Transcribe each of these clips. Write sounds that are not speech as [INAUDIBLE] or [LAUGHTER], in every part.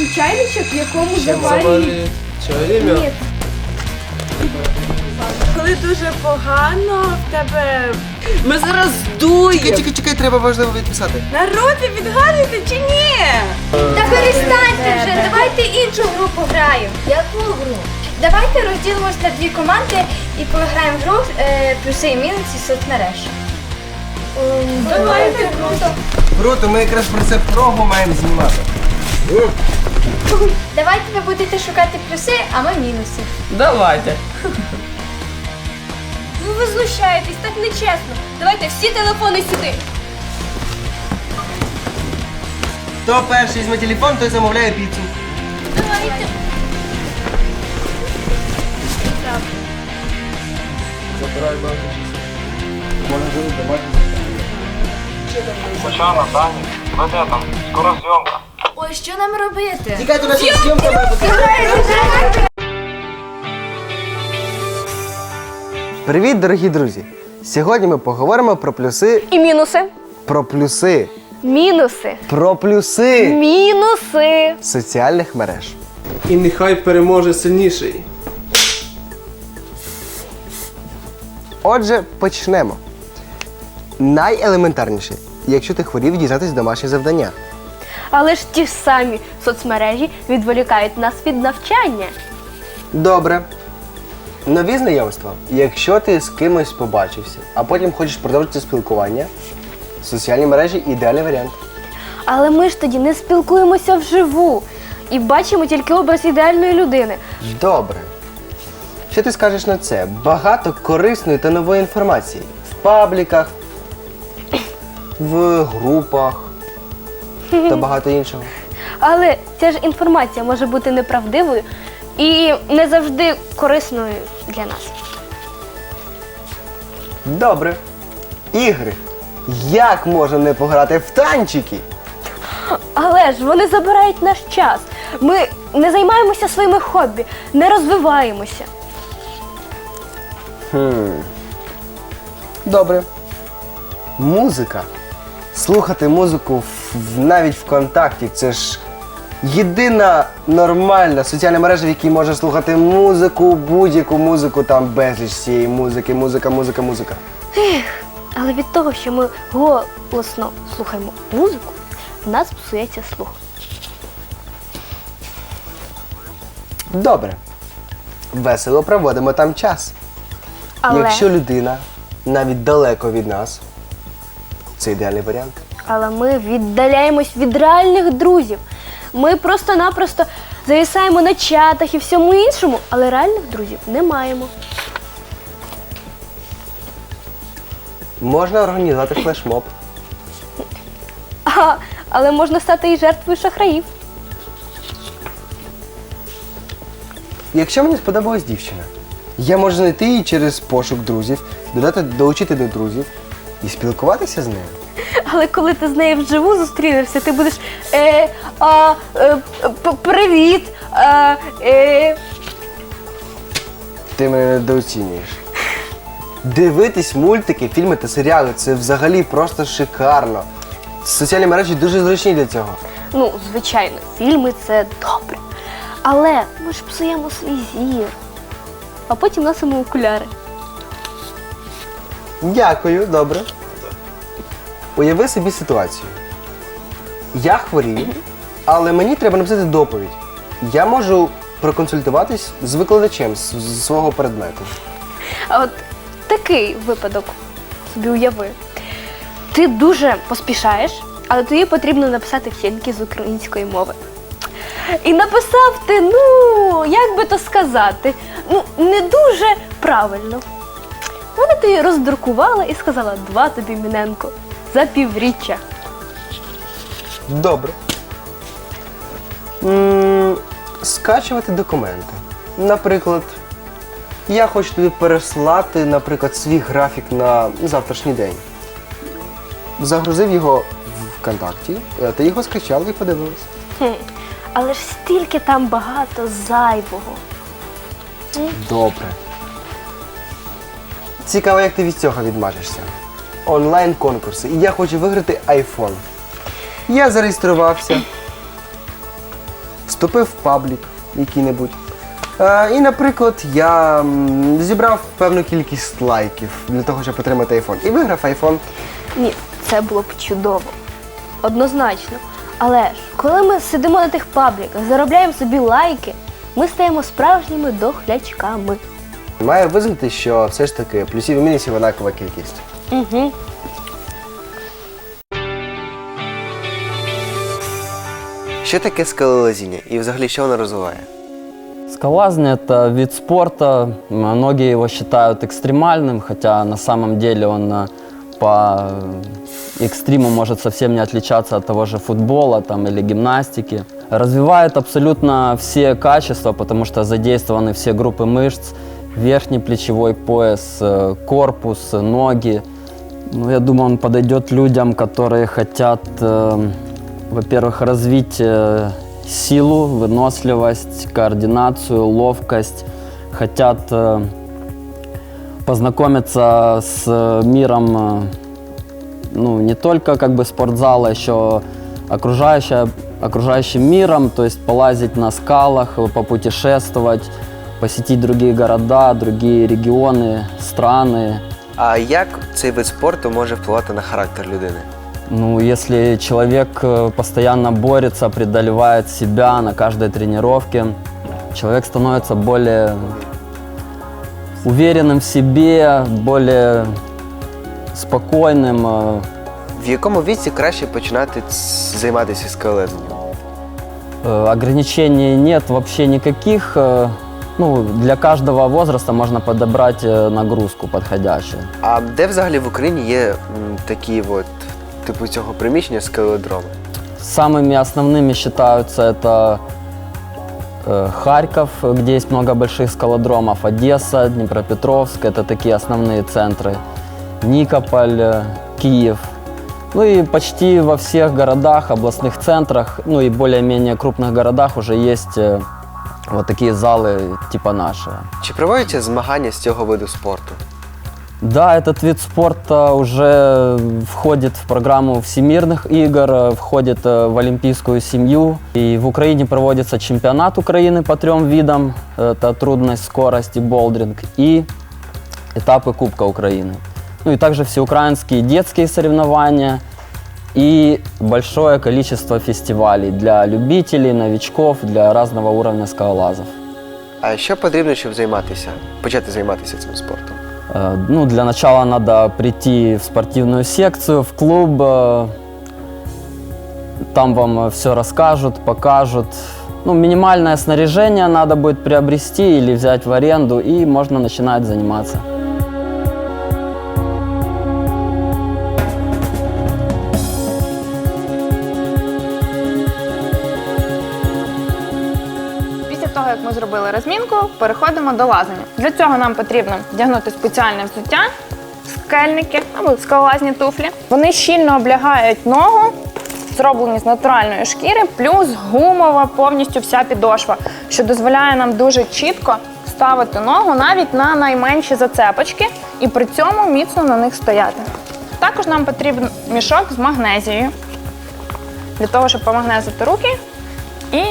такий чайничок, в якому заварюють. заварили чай Ні. Коли дуже погано в тебе. Ми зараз Чекай, дуємо. чекай, чекай, треба важливо відписати. Народ, ви відгадуєте чи ні? Та перестаньте вже, давайте іншу групу граємо. Яку гру? Давайте розділимось на дві команди і пограємо в гру е, плюси і мінуси соцмереж. Давайте круто. Круто, ми якраз про це прогу маємо знімати. Давайте ви будете шукати плюси, а ми мінуси. Давайте. Ну ви знущаєтесь, так нечесно. Давайте всі телефони сюди. Хто перший візьме телефон, той замовляє піцу. Давайте. Забирай багато Може жити домашній. Почана, Дані, веде там, скоро зйомка. Ой, що нам робити? Тікайте, наша зйомка має бути. Привіт, дорогі друзі! Сьогодні ми поговоримо про плюси. І мінуси. Про плюси. Мінуси. Про плюси Мінуси. соціальних мереж. І нехай переможе сильніший. Отже, почнемо. Найелементарніше, якщо ти хворів, дізнатись домашнє завдання. Але ж ті самі соцмережі відволікають нас від навчання. Добре. Нові знайомства. Якщо ти з кимось побачився, а потім хочеш продовжити спілкування, соціальні мережі ідеальний варіант. Але ми ж тоді не спілкуємося вживу і бачимо тільки образ ідеальної людини. Добре. Що ти скажеш на це? Багато корисної та нової інформації в пабліках, в групах та багато іншого. Але ця ж інформація може бути неправдивою і не завжди корисною для нас. Добре. Ігри. Як можна не пограти в танчики? Але ж вони забирають наш час. Ми не займаємося своїми хобі, не розвиваємося. Добре. Музика. Слухати музику в- навіть ВКонтакті це ж єдина нормальна соціальна мережа, в якій можна слухати музику, будь-яку музику, там безліч цієї музики, музика, музика, музика. Але від того, що ми голосно слухаємо музику, в нас псується слух. Добре. Весело проводимо там час. Але, Якщо людина навіть далеко від нас, це ідеальний варіант. Але ми віддаляємось від реальних друзів. Ми просто-напросто зависаємо на чатах і всьому іншому, але реальних друзів не маємо. Можна організувати флешмоб. [LAUGHS] А, але можна стати і жертвою шахраїв. Якщо мені сподобалась дівчина, я можу знайти її через пошук друзів, додати долучити до друзів і спілкуватися з нею. Але коли ти з нею вживу зустрінешся, ти будеш е, а, е, п- привіт. А, е, Ти мене недооцінюєш. Дивитись мультики, фільми та серіали це взагалі просто шикарно. Соціальні мережі дуже зручні для цього. ну, звичайно, фільми це добре. Але ми ж псуємо свій зір. А потім носимо окуляри. Дякую, добре. Уяви собі ситуацію. Я хворію, але мені треба написати доповідь. Я можу проконсультуватись з викладачем з, з свого предмету. А от такий випадок собі уяви. Ти дуже поспішаєш, але тобі потрібно написати вчинки з української мови. І написав ти, ну, як би то сказати, ну, не дуже правильно. Вона тобі роздрукувала і сказала два тобі, Міненко, за півріччя. Добре. м скачувати документи. Наприклад, я хочу тобі переслати, наприклад, свій графік на завтрашній день. Загрузив його в ВКонтакті, е, ти його скачав і подивилась. Хм. Але ж стільки там багато зайвого. Добре. Цікаво, як ти від цього відмажешся. Онлайн-конкурси. І я хочу виграти iPhone. Я зареєструвався. вступив в паблік який-небудь. Е, і, наприклад, я зібрав певну кількість лайків для того, щоб отримати айфон. І виграв айфон. Ні, це було б чудово. Однозначно. Але ж, коли ми сидимо на тих пабліках, заробляємо собі лайки, ми стаємо справжніми дохлячками. Маю визнати, що все ж таки плюсів і мінусів однакова кількість. Угу. Що таке скалолазіння і взагалі що воно розвиває? Скалазание – это вид спорта. Многие его считают экстремальным, хотя на самом деле он э, по э, экстриму может совсем не отличаться от того же футбола там, или гимнастики. Развивает абсолютно все качества, потому что задействованы все группы мышц, верхний плечевой пояс, э, корпус, э, ноги. Ну, я думаю, он подойдет людям, которые хотят, э, во-первых, развить э, силу, выносливость, координацию, ловкость, хотят э, познакомиться с э, миром, э, ну, не только как бы спортзала, еще окружающая, окружающим миром, то есть полазить на скалах, э, попутешествовать, посетить другие города, другие регионы, страны, А як цей вид спорту може впливати на характер людини? Ну, если человек э, постоянно борется, преодолевает себя на каждой тренировке, человек становится более уверенным в себе, более спокойным. э, В якому віці краще починати ц- займатися скалолазінням? э, Ограничений нет вообще никаких. э, Ну, для каждого возраста можно подобрать э, нагрузку подходящую. А де взагалі в Україні є м, такі от, типу цього приміщення скалодроми? Самыми основными считаются это э, Харьков, где есть много больших скалодромов, Одесса, Днепропетровск, это такие основные центры, Никополь, э, Киев. Ну и почти во всех городах, областных центрах, ну и более-менее крупных городах уже есть э, вот такие залы типа нашего. Чи проводяться змагання з цього виду спорту? Да, этот вид спорта уже входит в программу всемирных игр, э, входит э, в олимпийскую семью. И в Украине проводится чемпионат Украины по трем видам. Это трудность, скорость и болдринг. И этапы Кубка Украины. Ну и также всеукраинские детские соревнования и большое количество фестивалей для любителей, новичков, для разного уровня скалолазов. А що потрібно, щоб займатися, почати займатися цим спортом? Э, Ну, для начала надо прийти в спортивную секцию, в клуб. э, Там вам все расскажут, покажут. Ну, минимальное снаряжение надо будет приобрести или взять в аренду, и можно начинать заниматься. Ми зробили розмінку, переходимо до лазання. Для цього нам потрібно вдягнути спеціальне взуття, скельники або скалолазні туфлі. Вони щільно облягають ногу, зроблені з натуральної шкіри, плюс гумова повністю вся підошва, що дозволяє нам дуже чітко ставити ногу навіть на найменші зацепочки і при цьому міцно на них стояти. Також нам потрібен мішок з магнезією для того, щоб помагнезити руки і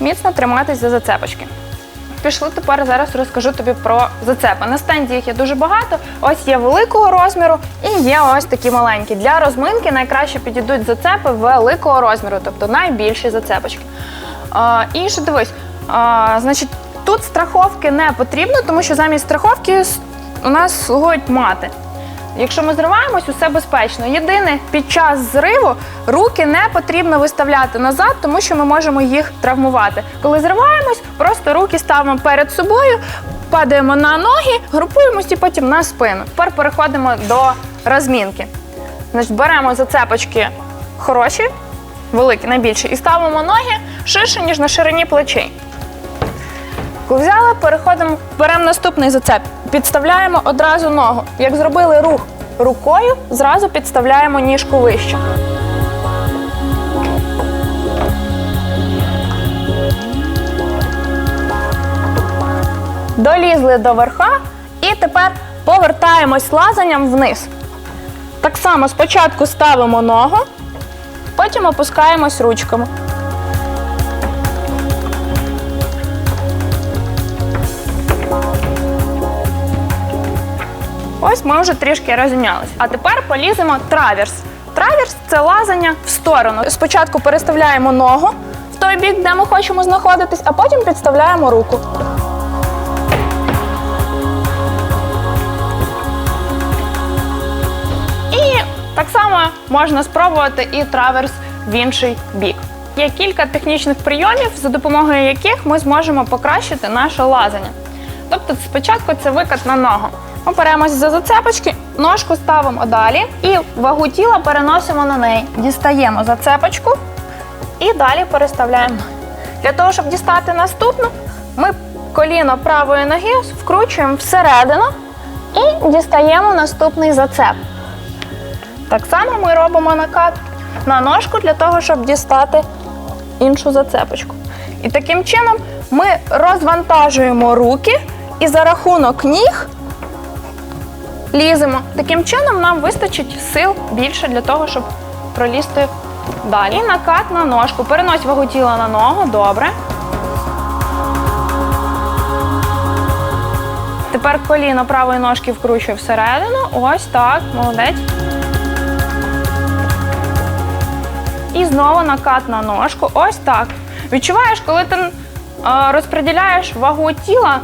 міцно триматись за зацепочки. Пішли тепер зараз розкажу тобі про зацепи. На стенді їх є дуже багато. Ось є великого розміру і є ось такі маленькі. Для розминки найкраще підійдуть зацепи великого розміру, тобто найбільші зацепочки. А, і ще дивись, а, значить, тут страховки не потрібно, тому що замість страховки у нас слугують мати. Якщо ми зриваємось, усе безпечно. Єдине, під час зриву руки не потрібно виставляти назад, тому що ми можемо їх травмувати. Коли зриваємось, просто руки ставимо перед собою, падаємо на ноги, групуємось і потім на спину. Тепер переходимо до розмінки. Значить, беремо зацепочки хороші, великі, найбільші, і ставимо ноги ширше, ніж на ширині плечей. Взяли, переходимо, беремо наступний зацеп. Підставляємо одразу ногу. Як зробили рух рукою, зразу підставляємо ніжку вище. Долізли до верха і тепер повертаємось лазанням вниз. Так само спочатку ставимо ногу, потім опускаємось ручками. Ось ми вже трішки розімнялись. А тепер поліземо траверс. Траверс це лазання в сторону. Спочатку переставляємо ногу в той бік, де ми хочемо знаходитись, а потім підставляємо руку. І так само можна спробувати і траверс в інший бік. Є кілька технічних прийомів, за допомогою яких ми зможемо покращити наше лазання. Тобто, спочатку це викат на ногу. Ми беремось за зацепочки, ножку ставимо далі і вагу тіла переносимо на неї. Дістаємо зацепочку і далі переставляємо. Для того, щоб дістати наступну, ми коліно правої ноги вкручуємо всередину і дістаємо наступний зацеп. Так само ми робимо накат на ножку для того, щоб дістати іншу зацепочку. І таким чином ми розвантажуємо руки і за рахунок ніг ліземо. Таким чином нам вистачить сил більше для того, щоб пролізти далі. І накат на ножку. Перенось вагу тіла на ногу, добре. Тепер коліно правої ножки вкручую всередину. Ось так, молодець. І знову накат на ножку. Ось так. Відчуваєш, коли ти е, розподіляєш вагу тіла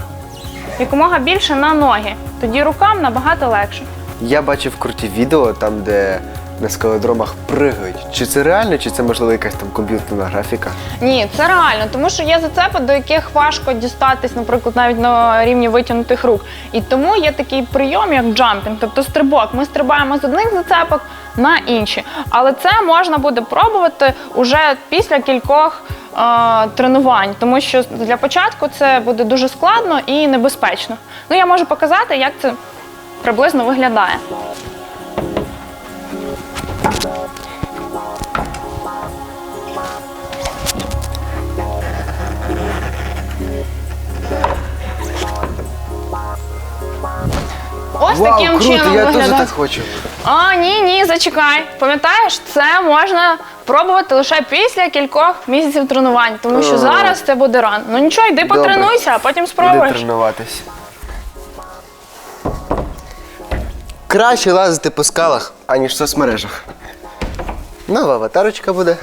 якомога більше на ноги. Тоді рукам набагато легше. Я бачив круті відео там, де на скалодромах пригають. Чи це реально, чи це можливо якась там комп'ютерна графіка? Ні, це реально, тому що є зацепи, до яких важко дістатись, наприклад, навіть на рівні витягнутих рук. І тому є такий прийом, як джампінг, тобто стрибок. Ми стрибаємо з одних зацепок на інші. Але це можна буде пробувати уже після кількох тренувань, тому що для початку це буде дуже складно і небезпечно. Ну, я можу показати, як це приблизно виглядає. Ось Вау, таким круто, чином я теж виглядає. так хочу. А, ні, ні, зачекай. Пам'ятаєш, це можна пробувати лише після кількох місяців тренувань, тому що А. зараз це буде рано. Ну нічого, йди Добре. потренуйся, а потім Іди спробуєш. тренуватись. Краще лазити по скалах, аніж в соцмережах. Нова аватарочка буде.